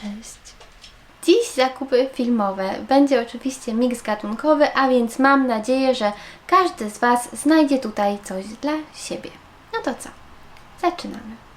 Cześć! Dziś zakupy filmowe. Będzie oczywiście miks gatunkowy, a więc mam nadzieję, że każdy z Was znajdzie tutaj coś dla siebie. No to co? Zaczynamy.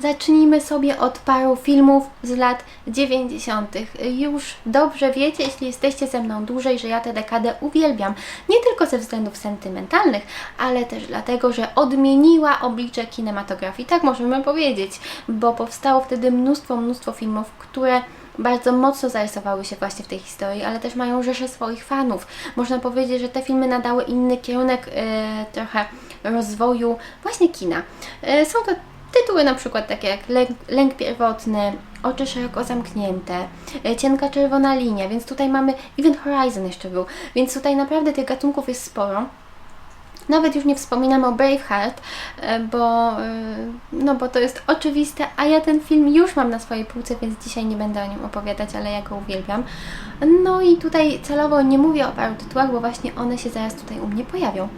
Zacznijmy sobie od paru filmów z lat 90. Już dobrze wiecie, jeśli jesteście ze mną dłużej, że ja tę dekadę uwielbiam. Nie tylko ze względów sentymentalnych, ale też dlatego, że odmieniła oblicze kinematografii. Tak możemy powiedzieć, bo powstało wtedy mnóstwo, mnóstwo filmów, które bardzo mocno zarysowały się właśnie w tej historii, ale też mają rzeszę swoich fanów. Można powiedzieć, że te filmy nadały inny kierunek e, trochę rozwoju właśnie kina. E, są to tytuły na przykład takie jak Lęk, Lęk Pierwotny, Oczy szeroko zamknięte, e, Cienka czerwona linia, więc tutaj mamy Event Horizon jeszcze był, więc tutaj naprawdę tych gatunków jest sporo. Nawet już nie wspominam o Braveheart, e, bo, e, no bo to jest oczywiste, a ja ten film już mam na swojej półce, więc dzisiaj nie będę o nim opowiadać, ale ja go uwielbiam. No i tutaj celowo nie mówię o paru tytułach, bo właśnie one się zaraz tutaj u mnie pojawią.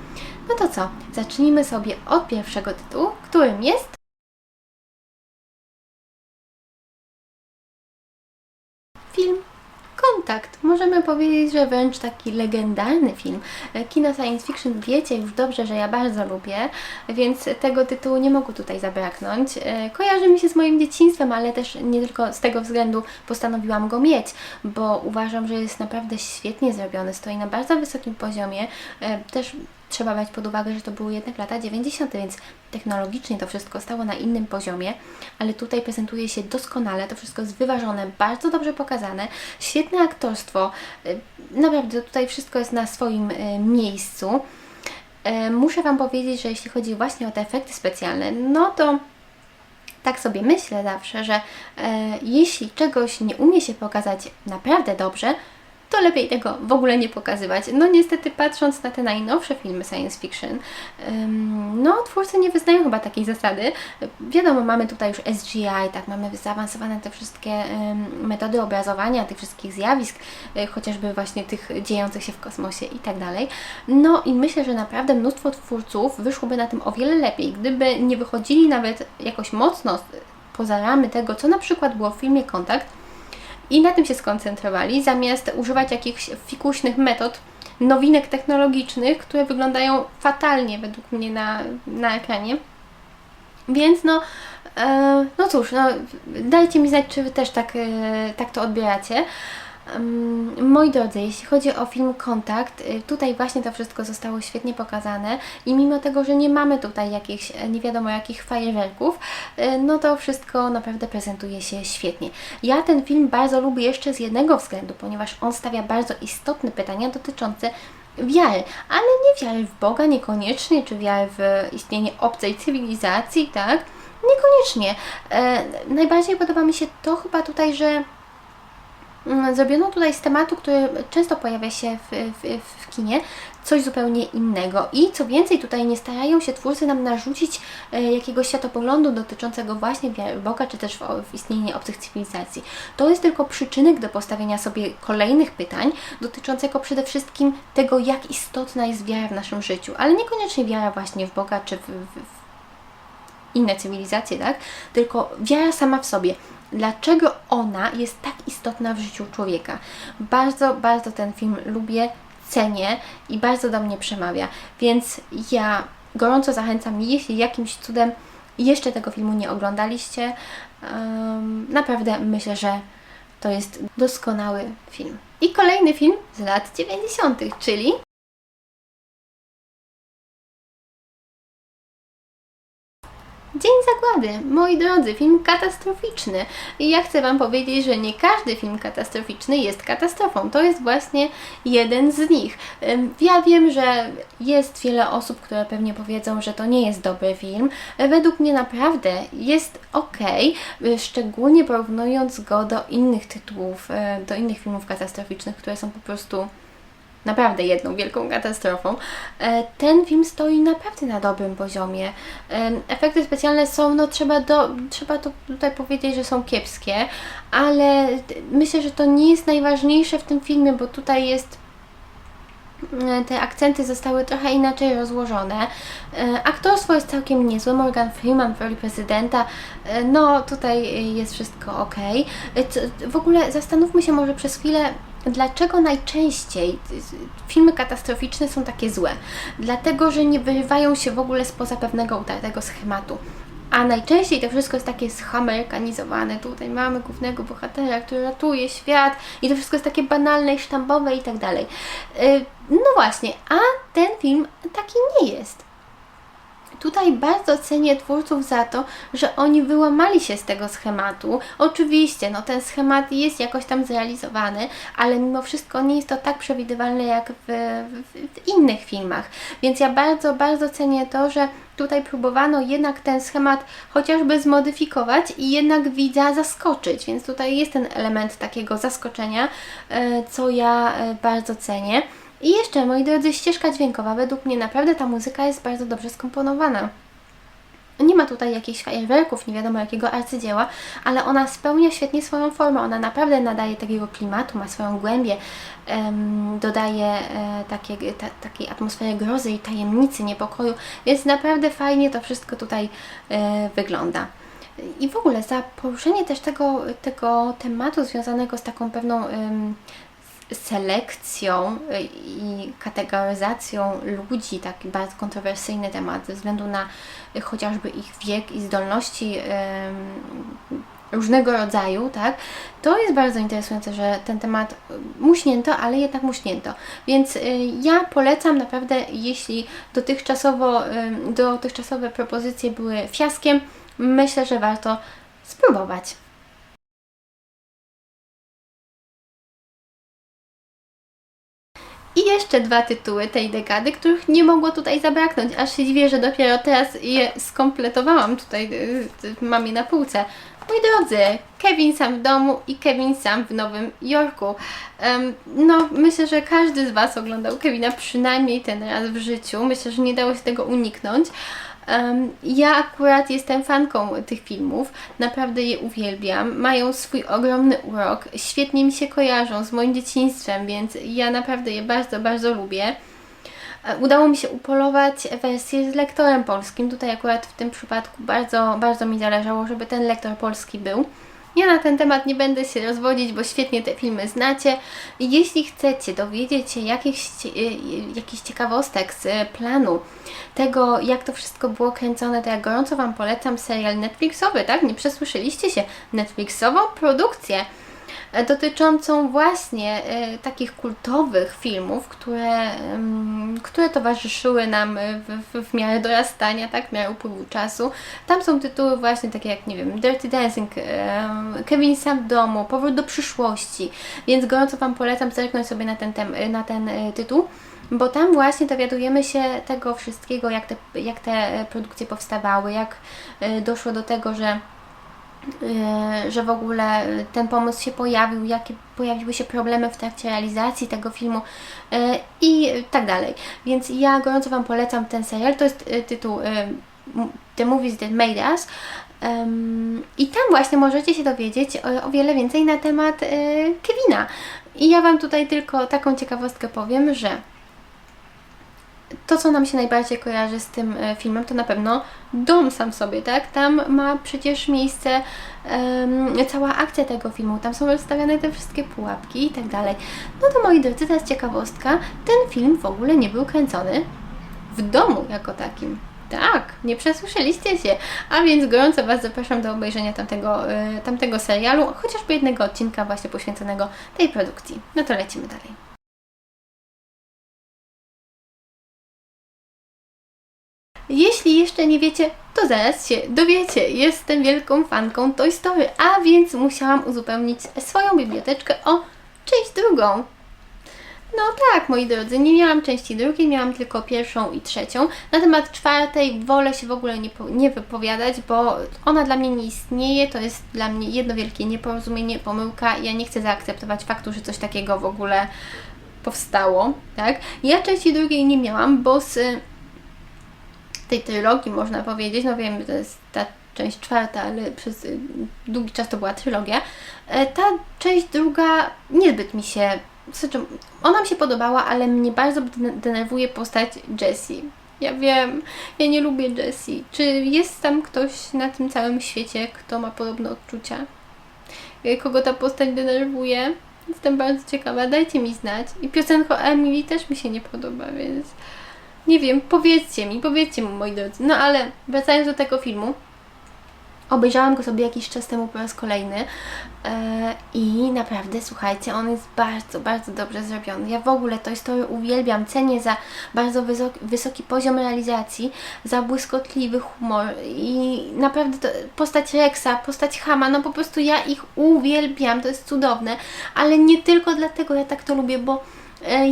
No to co? Zacznijmy sobie od pierwszego tytułu, którym jest film Kontakt. Możemy powiedzieć, że wręcz taki legendarny film. Kino science fiction wiecie już dobrze, że ja bardzo lubię, więc tego tytułu nie mogу tutaj zabraknąć. E, Kojarzy mi się z moim dzieciństwem, ale też nie tylko z tego względu postanowiłam go mieć, bo uważam, że jest naprawdę świetnie zrobiony, stoi na bardzo wysokim poziomie. E, Też trzeba brać pod uwagę, że to były jednak lata 90., więc technologicznie to wszystko stało na innym poziomie, ale tutaj prezentuje się doskonale, to wszystko jest wyważone, bardzo dobrze pokazane, świetne aktorstwo, y, naprawdę tutaj wszystko jest na swoim y, miejscu. Y, Muszę Wam powiedzieć, że jeśli chodzi właśnie o te efekty specjalne, no to tak sobie myślę zawsze, że jeśli czegoś nie umie się pokazać naprawdę dobrze, to lepiej tego w ogóle nie pokazywać. No niestety patrząc na te najnowsze filmy science fiction, no twórcy nie wyznają chyba takiej zasady. Wiadomo, mamy tutaj już SGI, tak, mamy zaawansowane te wszystkie metody obrazowania tych wszystkich zjawisk, y, chociażby właśnie tych dziejących się w kosmosie i tak dalej. No i myślę, że naprawdę mnóstwo twórców wyszłoby na tym o wiele lepiej, gdyby nie wychodzili nawet jakoś mocno poza ramy tego, co na przykład było w filmie Kontakt, i na tym się skoncentrowali, zamiast używać jakichś fikuśnych metod, nowinek technologicznych, które wyglądają fatalnie według mnie na, na ekranie. Więc no, e, no cóż, no, dajcie mi znać, czy Wy też tak, e, tak to odbieracie. Moi drodzy, jeśli chodzi o film Kontakt, y, tutaj właśnie to wszystko zostało świetnie pokazane i mimo tego, że nie mamy tutaj jakichś e, nie wiadomo jakich fajerwerków, y, no to wszystko naprawdę prezentuje się świetnie. Ja ten film bardzo lubię jeszcze z jednego względu, ponieważ on stawia bardzo istotne pytania dotyczące wiary, ale nie wiary w Boga niekoniecznie, czy wiary w istnienie obcej cywilizacji, tak? Niekoniecznie. E, najbardziej podoba mi się to chyba tutaj, że Zrobiono tutaj z tematu, który często pojawia się w, w, w kinie, coś zupełnie innego. I co więcej, tutaj nie starają się twórcy nam narzucić e, jakiegoś światopoglądu dotyczącego właśnie wiary Boga, czy też w, w istnienie obcych cywilizacji. To jest tylko przyczynek do postawienia sobie kolejnych pytań, dotyczącego przede wszystkim tego, jak istotna jest wiara w naszym życiu, ale niekoniecznie wiara właśnie w Boga, czy w, w inne cywilizacje, tak? Tylko wiara sama w sobie. Dlaczego ona jest tak istotna w życiu człowieka? Bardzo, bardzo ten film lubię, cenię i bardzo do mnie przemawia. Więc ja gorąco zachęcam, jeśli jakimś cudem jeszcze tego filmu nie oglądaliście, um, naprawdę myślę, że to jest doskonały film. I kolejny film z lat 90., czyli Dzień Zagłady, moi drodzy, film katastroficzny. I ja chcę Wam powiedzieć, że nie każdy film katastroficzny jest katastrofą. To jest właśnie jeden z nich. Ja wiem, że jest wiele osób, które pewnie powiedzą, że to nie jest dobry film. Według mnie naprawdę jest ok, szczególnie porównując go do innych tytułów, y, do innych filmów katastroficznych, które są po prostu naprawdę jedną wielką katastrofą. E, Ten film stoi naprawdę na dobrym poziomie. E, Efekty specjalne są, no trzeba, do, trzeba to tutaj powiedzieć, że są kiepskie, ale myślę, że to nie jest najważniejsze w tym filmie, bo tutaj jest te akcenty zostały trochę inaczej rozłożone. E, Aktorstwo jest całkiem niezłe. Morgan Freeman w roli prezydenta. E, No, tutaj jest wszystko ok. E, W ogóle zastanówmy się może przez chwilę, dlaczego najczęściej filmy katastroficzne są takie złe. Dlatego, że nie wyrywają się w ogóle spoza pewnego utartego schematu. A najczęściej to wszystko jest takie schamerykanizowane. Tutaj mamy głównego bohatera, który ratuje świat i to wszystko jest takie banalne i sztampowe i tak dalej. Yy, No właśnie, a ten film taki nie jest. Tutaj bardzo cenię twórców za to, że oni wyłamali się z tego schematu. Oczywiście, no ten schemat jest jakoś tam zrealizowany, ale mimo wszystko nie jest to tak przewidywalne jak w, w, w innych filmach. Więc ja bardzo, bardzo cenię to, że tutaj próbowano jednak ten schemat chociażby zmodyfikować i jednak widza zaskoczyć. Więc tutaj jest ten element takiego zaskoczenia, e, co ja e, bardzo cenię. I jeszcze, moi drodzy, ścieżka dźwiękowa. Według mnie naprawdę ta muzyka jest bardzo dobrze skomponowana. Nie ma tutaj jakichś fajerwerków, nie wiadomo jakiego arcydzieła, ale ona spełnia świetnie swoją formę. Ona naprawdę nadaje takiego klimatu, ma swoją głębię, dodaje e, takie, ta, takiej atmosfery grozy i tajemnicy, niepokoju, więc naprawdę fajnie to wszystko tutaj e, wygląda. I w ogóle za poruszenie też tego, tego tematu związanego z taką pewną selekcją y, i kategoryzacją ludzi, taki bardzo kontrowersyjny temat ze względu na y, chociażby ich wiek i zdolności ym, różnego rodzaju, tak? To jest bardzo interesujące, że ten temat y, muśnięto, ale jednak muśnięto. Więc y, ja polecam naprawdę, jeśli dotychczasowo, dotychczasowe propozycje były fiaskiem, myślę, że warto spróbować. I jeszcze dwa tytuły tej dekady, których nie mogło tutaj zabraknąć. Aż się dziwię, że dopiero teraz je skompletowałam. Tutaj y, y, mam je na półce. Moi drodzy, Kevin sam w domu i Kevin sam w Nowym Jorku. Em, no, myślę, że każdy z Was oglądał Kevina przynajmniej ten raz w życiu. Myślę, że nie dało się tego uniknąć. Ja akurat jestem fanką tych filmów, naprawdę je uwielbiam. Mają swój ogromny urok, świetnie mi się kojarzą z moim dzieciństwem, więc ja naprawdę je bardzo, bardzo lubię. E, Udało mi się upolować wersję z lektorem polskim. Tutaj akurat w tym przypadku bardzo, bardzo mi zależało, żeby ten lektor polski był. Ja na ten temat nie będę się rozwodzić, bo świetnie te filmy znacie. Jeśli chcecie dowiedzieć się jakichś, cie- y, jakichś ciekawostek z planu tego, jak to wszystko było kręcone, to ja gorąco Wam polecam serial Netflixowy, tak? Nie przesłyszeliście się. Netflixową produkcję dotyczącą właśnie e, takich kultowych filmów, które, które towarzyszyły nam w, w, w miarę dorastania, tak, w miarę upływu czasu. Tam są tytuły właśnie takie jak, nie wiem, Dirty Dancing, Kevin sam w domu, Powrót do przyszłości, więc gorąco Wam polecam zerknąć sobie na ten, tem, na ten e, tytuł. Bo tam właśnie dowiadujemy się tego wszystkiego, jak te, jak te e, produkcje powstawały, jak e, doszło do tego, że że w ogóle ten pomysł się pojawił, jakie pojawiły się problemy w trakcie realizacji tego filmu yy, i tak dalej. Więc ja gorąco Wam polecam ten serial. To jest tytuł The Movies That Made Us. I tam właśnie możecie się dowiedzieć o, o wiele więcej na temat Kevina. I ja Wam tutaj tylko taką ciekawostkę powiem, że to, co nam się najbardziej kojarzy z tym e, filmem, to na pewno dom sam sobie, tak? Tam ma przecież miejsce em, cała akcja tego filmu, tam są rozstawiane te wszystkie pułapki i tak dalej. No to moi drodzy, teraz ciekawostka, ten film w ogóle nie był kręcony w domu jako takim. Tak, nie przesłyszeliście się. A więc gorąco Was zapraszam do obejrzenia tamtego, e, tamtego serialu, chociażby jednego odcinka właśnie poświęconego tej produkcji. No to lecimy dalej. Jeśli jeszcze nie wiecie, to zaraz się dowiecie. Jestem wielką fanką Toy Story, a więc musiałam uzupełnić swoją biblioteczkę o część drugą. No tak, moi drodzy, nie miałam części drugiej, miałam tylko pierwszą i trzecią. Na temat czwartej wolę się w ogóle nie, nie wypowiadać, bo ona dla mnie nie istnieje, to jest dla mnie jedno wielkie nieporozumienie, pomyłka. Ja nie chcę zaakceptować faktu, że coś takiego w ogóle powstało, tak? Ja części drugiej nie miałam, bo z tej trylogii można powiedzieć, no wiem, to jest ta część czwarta, ale przez y, długi czas to była trylogia. E, Ta część druga niezbyt mi się znaczy, ona mi się podobała, ale mnie bardzo dene- denerwuje postać Jessie. Ja wiem, ja nie lubię Jessie. Czy jest tam ktoś na tym całym świecie, kto ma podobne odczucia? Y, Kogo ta postać denerwuje? Jestem bardzo ciekawa, dajcie mi znać. I piosenka o Emily też mi się nie podoba, więc nie wiem, powiedzcie mi, powiedzcie mi moi drodzy. No ale wracając do tego filmu, Obejrzałam go sobie jakiś czas temu po raz kolejny e, i naprawdę, słuchajcie, on jest bardzo, bardzo dobrze zrobiony. Ja w ogóle Toy Story uwielbiam, cenię za bardzo wysoki, wysoki poziom realizacji, za błyskotliwy humor i naprawdę to, postać Rexa, postać Hama, no po prostu ja ich uwielbiam, to jest cudowne, ale nie tylko dlatego ja tak to lubię, bo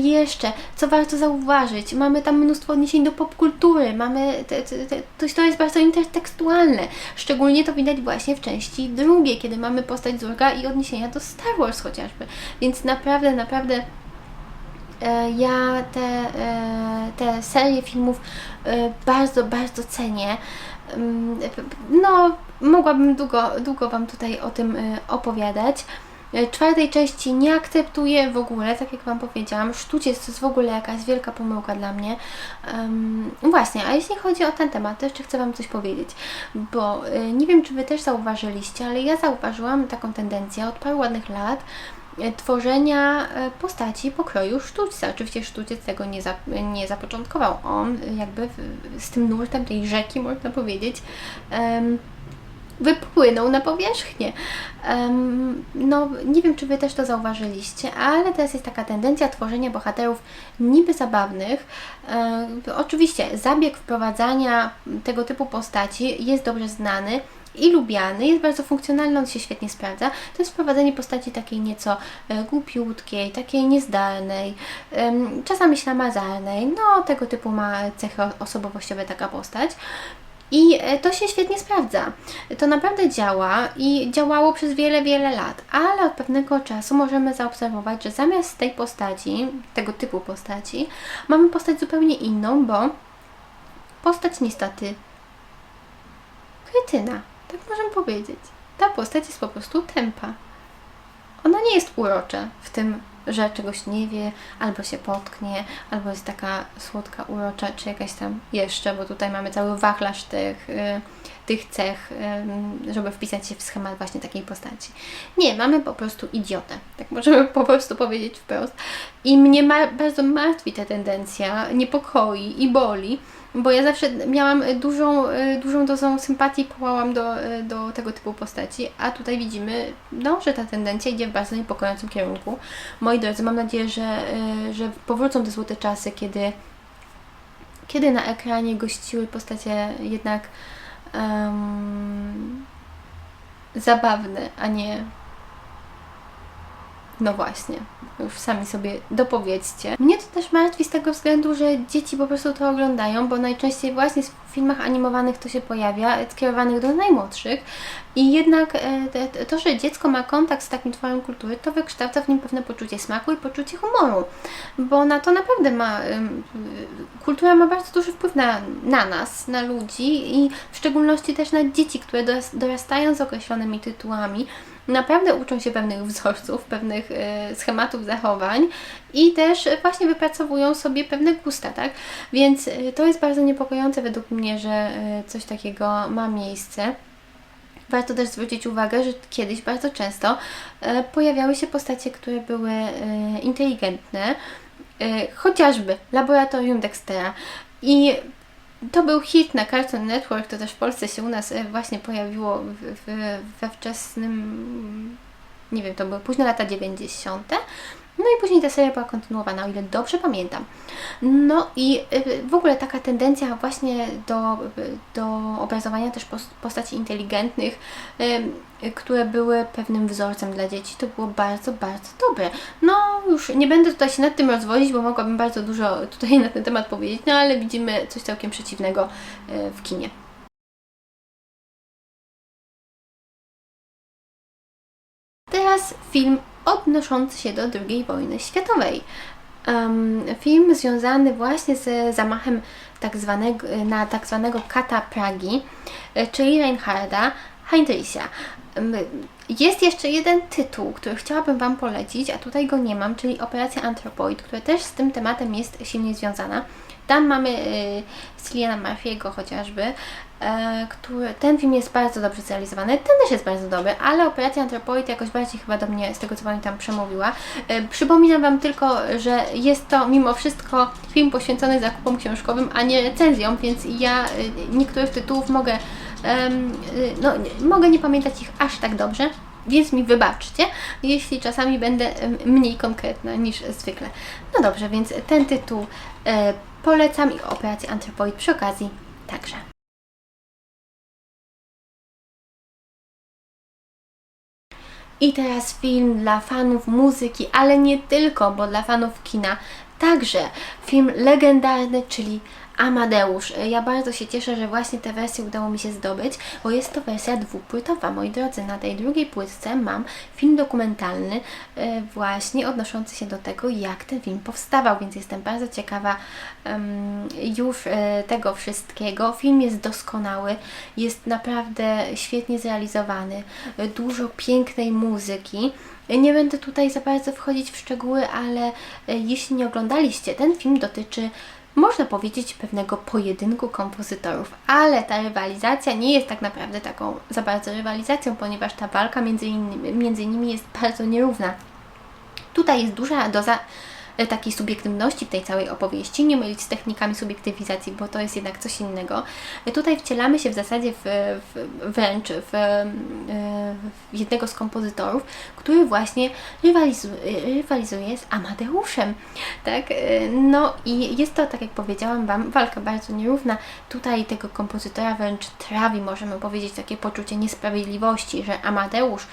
Jeszcze, co warto zauważyć, mamy tam mnóstwo odniesień do popkultury, mamy, te, te, te, to, jest bardzo intertekstualne, szczególnie to widać właśnie w części drugiej, kiedy mamy postać Zurga i odniesienia do Star Wars chociażby, więc naprawdę, naprawdę e, ja te, e, te serie filmów e, bardzo, bardzo cenię. P- No, mogłabym długo, długo Wam tutaj o tym e, opowiadać. E, Czwartej części nie akceptuję w ogóle, tak jak Wam powiedziałam. Sztuciec to jest w ogóle jakaś wielka pomyłka dla mnie. Em, właśnie, a jeśli chodzi o ten temat, to jeszcze chcę Wam coś powiedzieć, bo e, nie wiem, czy Wy też zauważyliście, ale ja zauważyłam taką tendencję od paru ładnych lat e, tworzenia postaci pokroju sztućca. Oczywiście sztuciec tego nie, za, nie zapoczątkował. On jakby z tym nurtem tej rzeki, można powiedzieć, wypłynął na powierzchnię. Em, no, nie wiem, czy Wy też to zauważyliście, ale teraz jest taka tendencja tworzenia bohaterów niby zabawnych. E, oczywiście zabieg wprowadzania tego typu postaci jest dobrze znany i lubiany, jest bardzo funkcjonalny, on się świetnie sprawdza. To jest wprowadzenie postaci takiej nieco e, głupiutkiej, takiej niezdarnej, em, czasami ślamazarnej, no tego typu ma cechy osobowościowe taka postać. I e, to się świetnie sprawdza. To naprawdę działa i działało przez wiele, wiele lat, ale od pewnego czasu możemy zaobserwować, że zamiast tej postaci, tego typu postaci, mamy postać zupełnie inną, bo postać niestety kretyna, tak możemy powiedzieć. Ta postać jest po prostu tempa. Ona nie jest urocza w tym, że czegoś nie wie, albo się potknie, albo jest taka słodka, urocza, czy jakaś tam jeszcze, bo tutaj mamy cały wachlarz tych, y, tych cech, y, żeby wpisać się w schemat właśnie takiej postaci. Nie, mamy po prostu idiotę, tak możemy po prostu powiedzieć wprost. I mnie ma, bardzo martwi ta tendencja, niepokoi i boli, bo ja zawsze miałam dużą, y, dużą dozą sympatii, pałałam do, y, do tego typu postaci, a tutaj widzimy, no, że ta tendencja idzie w bardzo niepokojącym kierunku. Moi drodzy, mam nadzieję, że, y, że powrócą te złote czasy, kiedy, kiedy na ekranie gościły postacie jednak em, zabawne, a nie no właśnie, już sami sobie dopowiedzcie. Mnie to też martwi z tego względu, że dzieci po prostu to oglądają, bo najczęściej właśnie w filmach animowanych to się pojawia, skierowanych do najmłodszych. I jednak e, to, że dziecko ma kontakt z takim tworem kultury, to wykształca w nim pewne poczucie smaku i poczucie humoru, bo na to naprawdę ma, kultura ma bardzo duży wpływ na, na nas, na ludzi i w szczególności też na dzieci, które doras- dorastają z określonymi tytułami, naprawdę uczą się pewnych wzorców, pewnych e, schematów zachowań i też właśnie wypracowują sobie pewne gusta, tak? Więc e, to jest bardzo niepokojące według mnie, że e, coś takiego ma miejsce. Warto też zwrócić uwagę, że kiedyś bardzo często pojawiały się postacie, które były inteligentne, chociażby Laboratorium Dextera. I to był hit na Cartoon Network, to też w Polsce się u nas e, właśnie pojawiło w, w, we wczesnym, nie wiem, to były późne lata 90. No i później ta seria była kontynuowana, o ile dobrze pamiętam. No i y, w ogóle taka tendencja właśnie do, do obrazowania też pos- postaci inteligentnych, y, które były pewnym wzorcem dla dzieci, to było bardzo, bardzo dobre. No już nie będę tutaj się nad tym rozwodzić, bo mogłabym bardzo dużo tutaj na ten temat powiedzieć, no ale widzimy coś całkiem przeciwnego y, w kinie. Teraz film odnoszący się do II wojny światowej. Em, film związany właśnie z zamachem tak zwanego, na tak zwanego kata Pragi, e, czyli Reinharda Heinricha. Jest jeszcze jeden tytuł, który chciałabym Wam polecić, a tutaj go nie mam, czyli Operacja Anthropoid, która też z tym tematem jest silnie związana. Tam mamy y, Cilliana Murphy'ego chociażby, e, który, ten film jest bardzo dobrze zrealizowany, ten też jest bardzo dobry, ale Operacja Anthropoid jakoś bardziej chyba do mnie, z tego co pamiętam, przemówiła. E, przypominam Wam tylko, że jest to mimo wszystko film poświęcony zakupom książkowym, a nie recenzjom, więc ja y, niektórych tytułów mogę, y, no, mogę nie pamiętać ich aż tak dobrze. Więc mi wybaczcie, jeśli czasami będę mniej konkretna niż zwykle. No dobrze, więc ten tytuł polecam i Operację Anthropoid przy okazji także. I teraz film dla fanów muzyki, ale nie tylko, bo dla fanów kina także film legendarny, czyli Amadeusz. Ja bardzo się cieszę, że właśnie tę wersję udało mi się zdobyć, bo jest to wersja dwupłytowa. Moi drodzy, na tej drugiej płytce mam film dokumentalny e, właśnie odnoszący się do tego, jak ten film powstawał, więc jestem bardzo ciekawa już e, tego wszystkiego. Film jest doskonały, jest naprawdę świetnie zrealizowany, e, dużo pięknej muzyki. Nie będę tutaj za bardzo wchodzić w szczegóły, ale e, jeśli nie oglądaliście, ten film dotyczy można powiedzieć pewnego pojedynku kompozytorów, ale ta rywalizacja nie jest tak naprawdę taką za bardzo rywalizacją, ponieważ ta walka między, innymi, między nimi jest bardzo nierówna. Tutaj jest duża doza takiej subiektywności w tej całej opowieści, nie mylić z technikami subiektywizacji, bo to jest jednak coś innego. E, Tutaj wcielamy się w zasadzie w, w, wręcz w, e, w jednego z kompozytorów, który właśnie rywalizu, rywalizuje z Amadeuszem. Tak? E, No i jest to, tak jak powiedziałam Wam, walka bardzo nierówna. Tutaj tego kompozytora wręcz trawi, możemy powiedzieć, takie poczucie niesprawiedliwości, że Amadeusz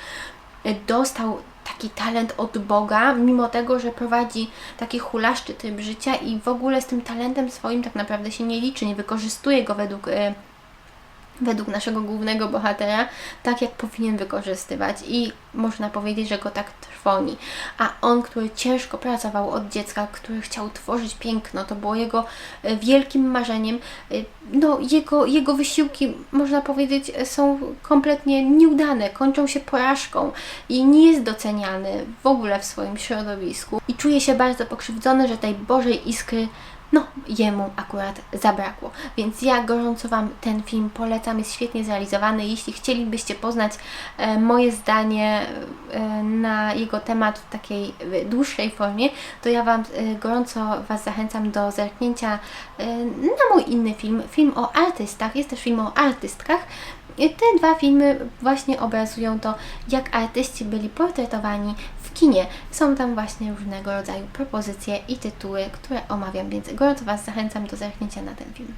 dostał taki talent od Boga, mimo tego, że prowadzi taki hulaszczy tryb życia i w ogóle z tym talentem swoim tak naprawdę się nie liczy, nie wykorzystuje go według, e, według naszego głównego bohatera tak, jak powinien wykorzystywać. I można powiedzieć, że go tak trwoni. A on, który ciężko pracował od dziecka, który chciał tworzyć piękno, to było jego e, wielkim marzeniem, e, no jego, jego wysiłki, można powiedzieć, są kompletnie nieudane, kończą się porażką i nie jest doceniany w ogóle w swoim środowisku. I czuje się bardzo pokrzywdzony, że tej Bożej iskry no, jemu akurat zabrakło. Więc ja gorąco Wam ten film polecam, jest świetnie zrealizowany. Jeśli chcielibyście poznać e, moje zdanie e, na jego temat w takiej dłuższej formie, to ja Wam e, gorąco Was zachęcam do zerknięcia e, na mój inny film, film o artystach, jest też film o artystkach. I te dwa filmy właśnie obrazują to, jak artyści byli portretowani w kinie. Są tam właśnie różnego rodzaju propozycje i tytuły, które omawiam, więc gorąco Was zachęcam do zerknięcia na ten film.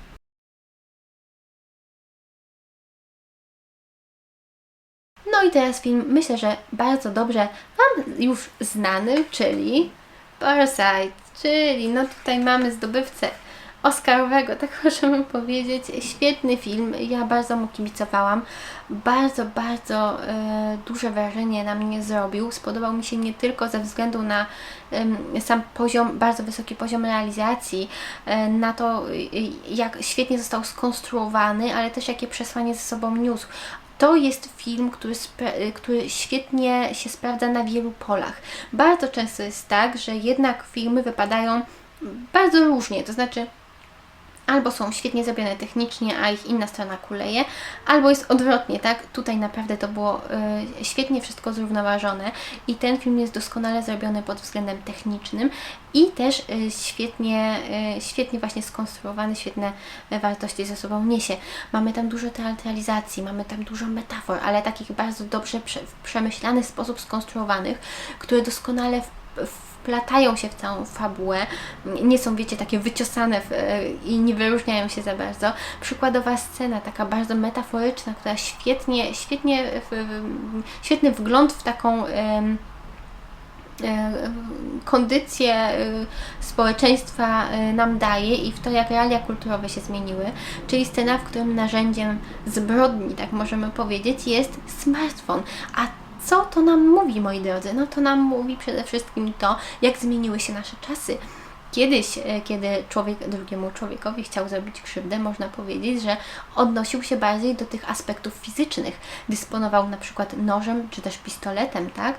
No i teraz film, myślę, że bardzo dobrze Wam już znany, czyli Parasite, czyli no tutaj mamy zdobywcę Oscarowego, tak możemy powiedzieć. Świetny film, ja bardzo mu kibicowałam. Bardzo, bardzo e, duże wrażenie na mnie zrobił. Spodobał mi się nie tylko ze względu na em, sam poziom, bardzo wysoki poziom realizacji, e, na to, y, jak świetnie został skonstruowany, ale też jakie przesłanie ze sobą niósł. To jest film, który, spra- który świetnie się sprawdza na wielu polach. Bardzo często jest tak, że jednak filmy wypadają bardzo różnie, to znaczy albo są świetnie zrobione technicznie, a ich inna strona kuleje, albo jest odwrotnie, tak? Tutaj naprawdę to było y, świetnie wszystko zrównoważone i ten film jest doskonale zrobiony pod względem technicznym i też y, świetnie, y, świetnie właśnie skonstruowany, świetne y, wartości ze sobą niesie. Mamy tam dużo teatralizacji, mamy tam dużo metafor, ale takich bardzo dobrze prze, w przemyślany sposób skonstruowanych, które doskonale w, w wplatają się w całą fabułę, nie są, wiecie, takie wyciosane w, i nie wyróżniają się za bardzo. Przykładowa scena, taka bardzo metaforyczna, która świetnie, świetnie, świetny wgląd w taką e, kondycję e, społeczeństwa e, nam daje i w to, jak realia kulturowe się zmieniły, czyli scena, w którym narzędziem zbrodni, tak możemy powiedzieć, jest smartfon. A co to nam mówi, moi drodzy? No to nam mówi przede wszystkim to, jak zmieniły się nasze czasy. Kiedyś, e, kiedy człowiek drugiemu człowiekowi chciał zrobić krzywdę, można powiedzieć, że odnosił się bardziej do tych aspektów fizycznych. Dysponował na przykład nożem czy też pistoletem, tak?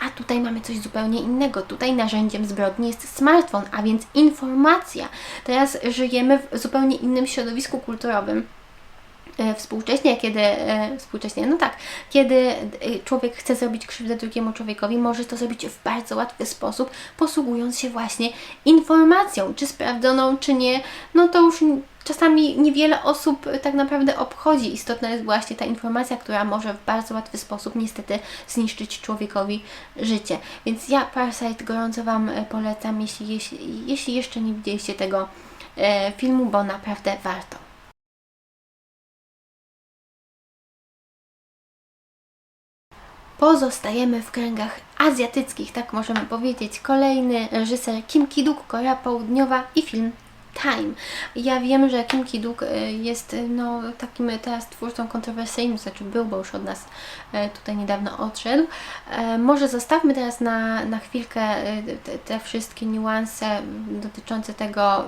A tutaj mamy coś zupełnie innego. Tutaj narzędziem zbrodni jest smartfon, a więc informacja. Teraz żyjemy w zupełnie innym środowisku kulturowym. E, Współcześnie, kiedy, e, współcześnie, no tak, kiedy e, człowiek chce zrobić krzywdę drugiemu człowiekowi, może to zrobić w bardzo łatwy sposób, posługując się właśnie informacją, czy sprawdzoną, czy nie, no to już czasami niewiele osób tak naprawdę obchodzi. Istotna jest właśnie ta informacja, która może w bardzo łatwy sposób niestety zniszczyć człowiekowi życie. Więc ja Parasite gorąco Wam polecam, jeśli, jeśli, jeśli jeszcze nie widzieliście tego filmu, bo naprawdę warto. Pozostajemy w kręgach azjatyckich, tak możemy powiedzieć. Kolejny reżyser Kim Ki-duk, Korea Południowa i film Time. Ja wiem, że Kim Ki-duk e, jest e, no, takim teraz twórcą kontrowersyjnym, znaczy był, bo już od nas e, tutaj niedawno odszedł. Może zostawmy teraz na, na chwilkę te, te wszystkie niuanse dotyczące tego,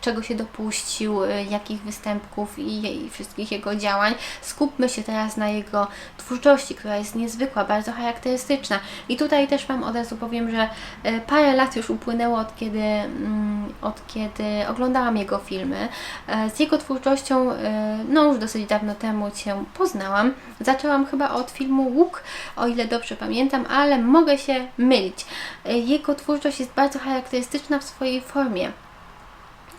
czego się dopuścił, jakich występków i, i wszystkich jego działań. Skupmy się teraz na jego twórczości, która jest niezwykła, bardzo charakterystyczna. I tutaj też Wam od razu powiem, że parę lat już upłynęło od kiedy, mm, od kiedy oglądałam jego filmy. E, Z jego twórczością, e, no już dosyć dawno temu się poznałam. Zaczęłam chyba od filmu Łuk, o ile dobrze pamiętam, ale mogę się mylić. E, Jego twórczość jest bardzo charakterystyczna w swojej formie.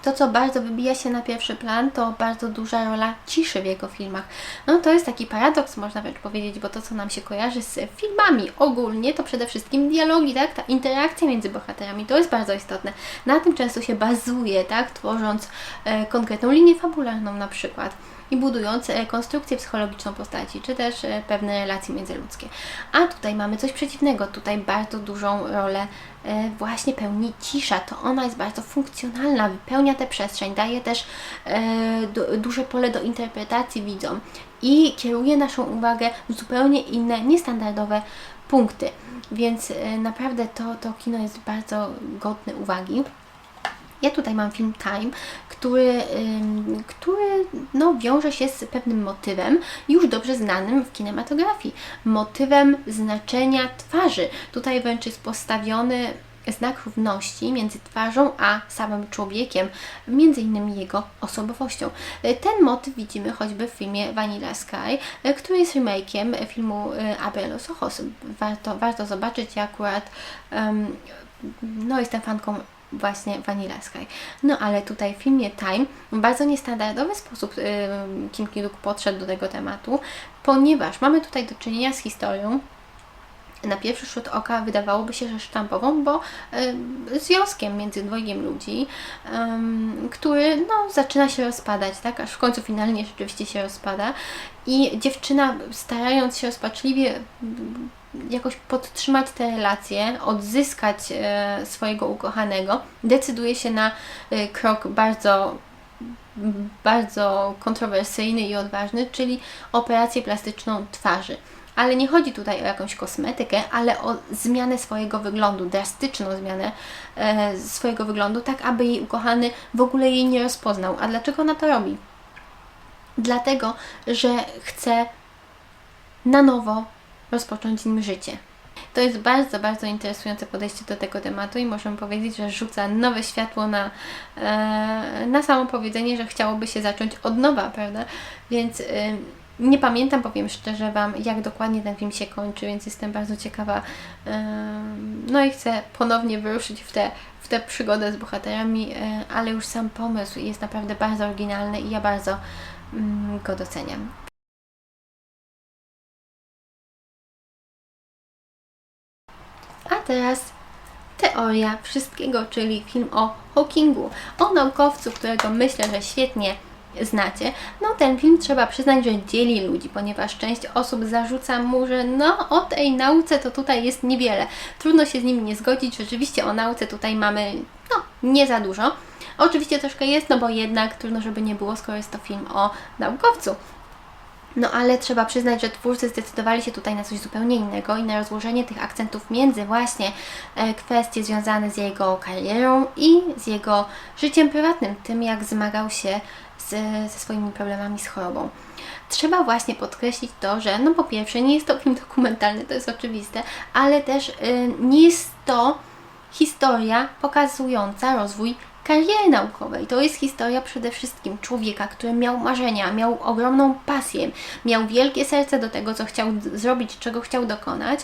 To, co bardzo wybija się na pierwszy plan, to bardzo duża rola ciszy w jego filmach. No to jest taki paradoks, można wręcz powiedzieć, bo to, co nam się kojarzy z filmami ogólnie, to przede wszystkim dialogi, tak? Ta interakcja między bohaterami, to jest bardzo istotne. Na tym często się bazuje, tak? Tworząc e, konkretną linię fabularną na przykład i budując e, konstrukcję psychologiczną postaci, czy też e, pewne relacje międzyludzkie. A tutaj mamy coś przeciwnego. Tutaj bardzo dużą rolę e, właśnie pełni cisza. To ona jest bardzo funkcjonalna, wypełnia tę przestrzeń, daje też du, duże pole do interpretacji widzom i kieruje naszą uwagę w zupełnie inne, niestandardowe punkty. Więc naprawdę to, to kino jest bardzo godne uwagi. Ja tutaj mam film Time, który wiąże się z pewnym motywem już dobrze znanym w kinematografii. Motywem znaczenia twarzy. Tutaj wręcz jest postawiony znak równości między twarzą a samym człowiekiem, między innymi jego osobowością. Ten motyw widzimy choćby w filmie Vanilla Sky, który jest remake'iem filmu y, Abre los Ojos. Warto, warto zobaczyć, ja akurat ym, no, jestem fanką właśnie Vanilla Sky. No ale tutaj w filmie Time w bardzo niestandardowy sposób yy, Kim Ki-duk podszedł do tego tematu, ponieważ mamy tutaj do czynienia z historią, na pierwszy rzut oka wydawałoby się, że sztampową, bo y, związkiem między dwojgiem ludzi, ym, który no, zaczyna się rozpadać, tak? aż w końcu finalnie rzeczywiście się rozpada i dziewczyna starając się rozpaczliwie jakoś podtrzymać te relacje, odzyskać e, swojego ukochanego, decyduje się na e, krok bardzo bardzo kontrowersyjny i odważny, czyli operację plastyczną twarzy. Ale nie chodzi tutaj o jakąś kosmetykę, ale o zmianę swojego wyglądu, drastyczną zmianę e, swojego wyglądu, tak aby jej ukochany w ogóle jej nie rozpoznał. A dlaczego ona to robi? Dlatego, że chce na nowo rozpocząć nim życie. To jest bardzo, bardzo interesujące podejście do tego tematu i możemy powiedzieć, że rzuca nowe światło na, e, na samo powiedzenie, że chciałoby się zacząć od nowa, prawda? Więc e, nie pamiętam, powiem szczerze Wam, jak dokładnie ten film się kończy, więc jestem bardzo ciekawa. E, no i chcę ponownie wyruszyć w tę w tę przygodę z bohaterami, e, ale już sam pomysł jest naprawdę bardzo oryginalny i ja bardzo mm, go doceniam. Teraz teoria wszystkiego, czyli film o Hawkingu, o naukowcu, którego myślę, że świetnie znacie. No ten film trzeba przyznać, że dzieli ludzi, ponieważ część osób zarzuca mu, że no o tej nauce to tutaj jest niewiele. Trudno się z nim nie zgodzić, rzeczywiście o nauce tutaj mamy no nie za dużo. Oczywiście troszkę jest, no bo jednak trudno, żeby nie było, skoro jest to film o naukowcu. No ale trzeba przyznać, że twórcy zdecydowali się tutaj na coś zupełnie innego i na rozłożenie tych akcentów między właśnie e, kwestie związane z jego karierą i z jego życiem prywatnym, tym jak zmagał się z, ze swoimi problemami z chorobą. Trzeba właśnie podkreślić to, że no po pierwsze nie jest to film dokumentalny, to jest oczywiste, ale też y, nie jest to historia pokazująca rozwój kariery naukowej. To jest historia przede wszystkim człowieka, który miał marzenia, miał ogromną pasję, miał wielkie serce do tego, co chciał zrobić, czego chciał dokonać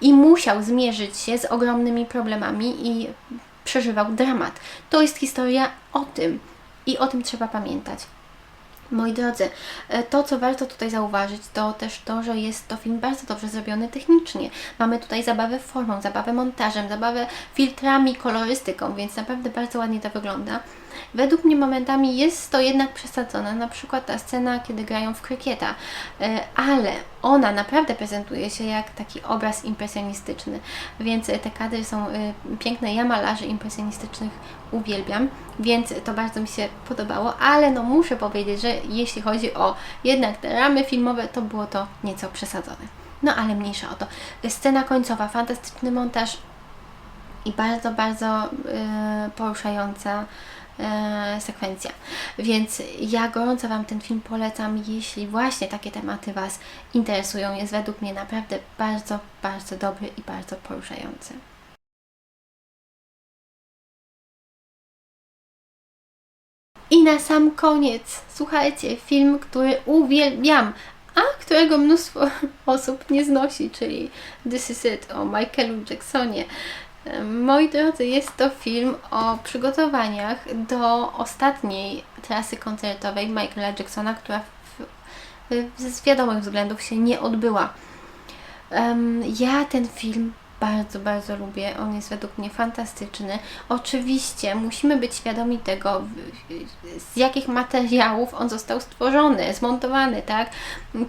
i musiał zmierzyć się z ogromnymi problemami i przeżywał dramat. To jest historia o tym i o tym trzeba pamiętać. Moi drodzy, e, to co warto tutaj zauważyć, to też to, że jest to film bardzo dobrze zrobiony technicznie. Mamy tutaj zabawę formą, zabawę montażem, zabawę filtrami, kolorystyką, więc naprawdę bardzo ładnie to wygląda. Według mnie momentami jest to jednak przesadzone, na przykład ta scena, kiedy grają w krykieta, e, ale ona naprawdę prezentuje się jak taki obraz impresjonistyczny, więc te kadry są e, piękne. Ja malarzy impresjonistycznych uwielbiam, więc to bardzo mi się podobało, ale no muszę powiedzieć, że jeśli chodzi o jednak te ramy filmowe, to było to nieco przesadzone. No ale mniejsza o to. Scena końcowa, fantastyczny montaż i bardzo, bardzo e, poruszająca e, sekwencja. Więc ja gorąco Wam ten film polecam, jeśli właśnie takie tematy Was interesują. Jest według mnie naprawdę bardzo, bardzo dobry i bardzo poruszający. I na sam koniec, słuchajcie, film, który uwielbiam, a którego mnóstwo osób nie znosi, czyli This Is It o Michaelu Jacksonie. Moi drodzy, jest to film o przygotowaniach do ostatniej trasy koncertowej Michaela Jacksona, która w, w, z wiadomych względów się nie odbyła. Em, ja ten film bardzo, bardzo lubię. On jest według mnie fantastyczny. Oczywiście musimy być świadomi tego, z jakich materiałów on został stworzony, zmontowany, tak?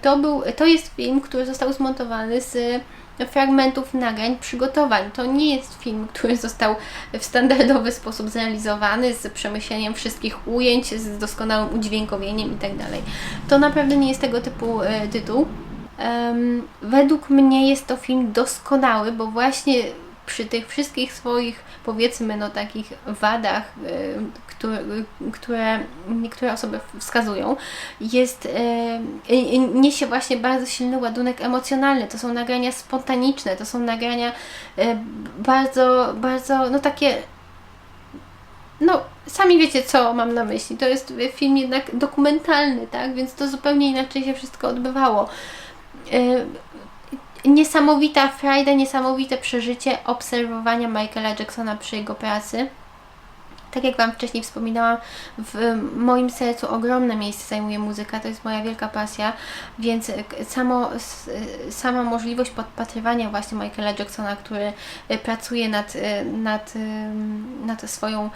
To, był, to jest film, który został zmontowany z fragmentów nagrań, przygotowań. To nie jest film, który został w standardowy sposób zrealizowany z przemyśleniem wszystkich ujęć, z doskonałym udźwiękowieniem itd. To naprawdę nie jest tego typu e, tytuł. Em, według mnie jest to film doskonały, bo właśnie przy tych wszystkich swoich, powiedzmy, no takich wadach, y, które, które niektóre osoby wskazują, jest, y, y, niesie właśnie bardzo silny ładunek emocjonalny. To są nagrania spontaniczne, to są nagrania bardzo, bardzo, no takie no, sami wiecie, co mam na myśli. To jest film jednak dokumentalny, tak? Więc to zupełnie inaczej się wszystko odbywało. Niesamowita frajda, niesamowite przeżycie obserwowania Michaela Jacksona przy jego pracy. Tak jak Wam wcześniej wspominałam, w moim sercu ogromne miejsce zajmuje muzyka, to jest moja wielka pasja, więc samo, sama możliwość podpatrywania właśnie Michaela Jacksona, który pracuje nad, nad, nad swoją,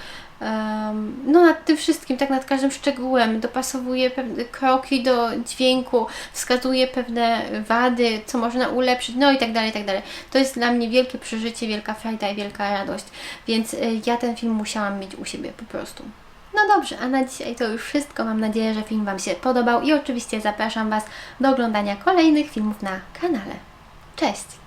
no nad tym wszystkim, tak nad każdym szczegółem, dopasowuje pewne kroki do dźwięku, wskazuje pewne wady, co można ulepszyć, no i tak dalej, i tak dalej. To jest dla mnie wielkie przeżycie, wielka frajda i wielka radość, więc y, ja ten film musiałam mieć u siebie po prostu. No dobrze, a na dzisiaj to już wszystko. Mam nadzieję, że film Wam się podobał i oczywiście zapraszam Was do oglądania kolejnych filmów na kanale. Cześć!